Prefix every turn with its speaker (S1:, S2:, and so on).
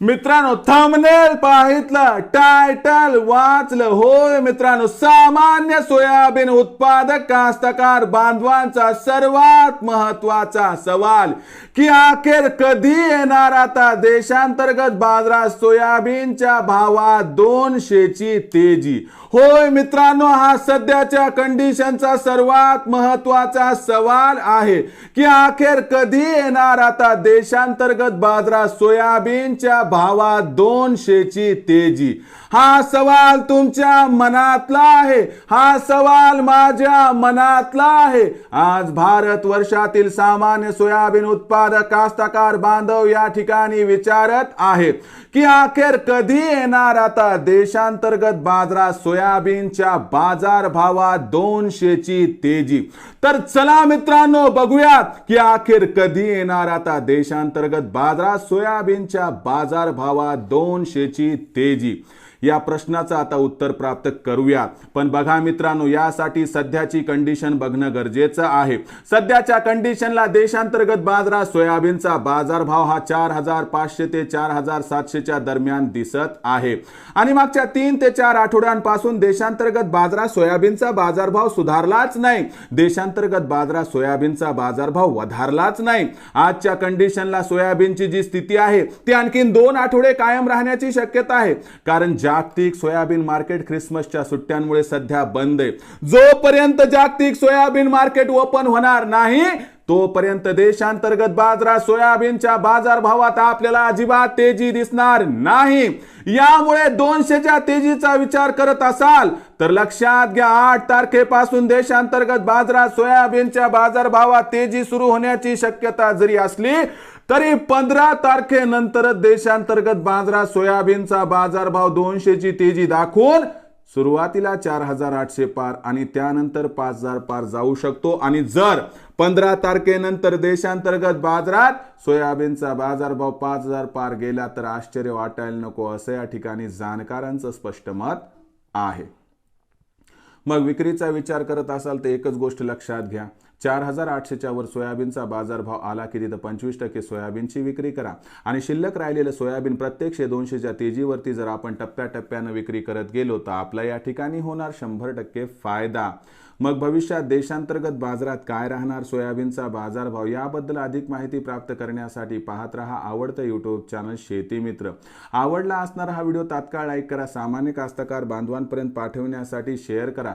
S1: मित्रांनो thumbnail पाहितलं title वाचलं. होय मित्रांनो सामान्य सोयाबीन उत्पादक कास्तकार बांधवांचा सर्वात महत्त्वाचा सवाल की अखेर कधी येणार आता देशांतर्गत बाजारात सोयाबीनच्या भावात दोनशेची तेजी? होय मित्रांनो हा सध्याच्या कंडिशनचा सर्वात महत्त्वाचा सवाल आहे की अखेर कधी येणार आता देशांतर्गत बाजारात सोयाबीनच्या भावा दोनशेची तेजी. हा सवाल तुमच्या मनातला आहे. हा सवाल माझ्या मनातला आहे. आज भारत वर्षातील सामान्य सोयाबीन उत्पादक कास्तकार बांधव या ठिकाणी विचारत आहे की अखेर कधी येणार आता देशांतर्गत बाजारात सोयाबीनच्या बाजार भावात दोनशेची तेजी? तर चला मित्रांनो बघूयात की अखेर कधी येणार आता देशांतर्गत बाजारात सोयाबीनच्या बाजार बाजारभावात दोनशेची तेजी. या प्रश्नाचं आता उत्तर प्राप्त करूया. पण बघा मित्रांनो यासाठी सध्याची कंडिशन बघणं गरजेचं आहे. सध्याच्या कंडिशनला देशांतर्गत बाजारात सोयाबीनचा बाजारभाव हा चार हजार पाचशे ते चार हजार सातशेच्या दरम्यान दिसत आहे. आणि मागच्या तीन ते चार आठवड्यांपासून देशांतर्गत बाजारात सोयाबीनचा बाजारभाव सुधारलाच नाही. देशांतर्गत बाजारात सोयाबीनचा बाजारभाव वधारलाच नाही. आजच्या कंडिशनला सोयाबीनची जी स्थिती आहे ती आणखी दोन आठवडे कायम राहण्याची शक्यता आहे. कारण जागतिक सोयाबीन मार्केट ख्रिसमसच्या सुट्ट्यांमुळे सध्या बंद आहे. जोपर्यंत जागतिक सोयाबीन मार्केट ओपन होणार नाही तोपर्यंत देशांतर्गत बाजारात सोयाबीनच्या बाजारभावात आपल्याला अजिबात तेजी दिसणार नाही. यामुळे दोनशेच्या तेजीचा विचार करत असाल तर लक्षात घ्या आठ तारखेपासून देशांतर्गत बाजारात सोयाबीनच्या बाजारभावात तेजी सुरू होण्याची शक्यता जरी असली तरी पंधरा तारखेनंतरच देशांतर्गत बाजारात सोयाबीनचा बाजारभाव दोनशेची तेजी दाखवून सुरुवातीला चार हजार आठशे पार आणि त्यानंतर पाच हजार पार जाऊ शकतो. आणि जर पंधरा तारखेनंतर देशांतर्गत बाजारात सोयाबीनचा बाजारभाव पाच हजार पार गेला तर आश्चर्य वाटायला नको असं या ठिकाणी जाणकारांचं स्पष्ट मत आहे. मग विक्रीचा विचार करत असाल तर एकच गोष्ट लक्षात घ्या. चार हजार आठशेच्या वर सोयाबीनचा बाजारभाव आला की तिथं पंचवीस टक्के सोयाबीनची विक्री करा. आणि शिल्लक राहिलेलं सोयाबीन प्रत्यक्षे दोनशेच्या तेजीवरती जर आपण टप्प्याटप्प्यानं विक्री करत गेलो तर आपला या ठिकाणी होणार शंभर टक्के फायदा. मग भविष्यात देशांतर्गत बाजारात काय राहणार? सोयाबीनचा बाजारभाव याबद्दल अधिक माहिती प्राप्त करण्यासाठी पाहत रहा आवडतं यूट्यूब चॅनल शेती मित्र. आवडला असणारा हा व्हिडिओ तात्काळ लाईक करा. सामान्य कास्तकार बांधवांपर्यंत पाठवण्यासाठी शेअर करा.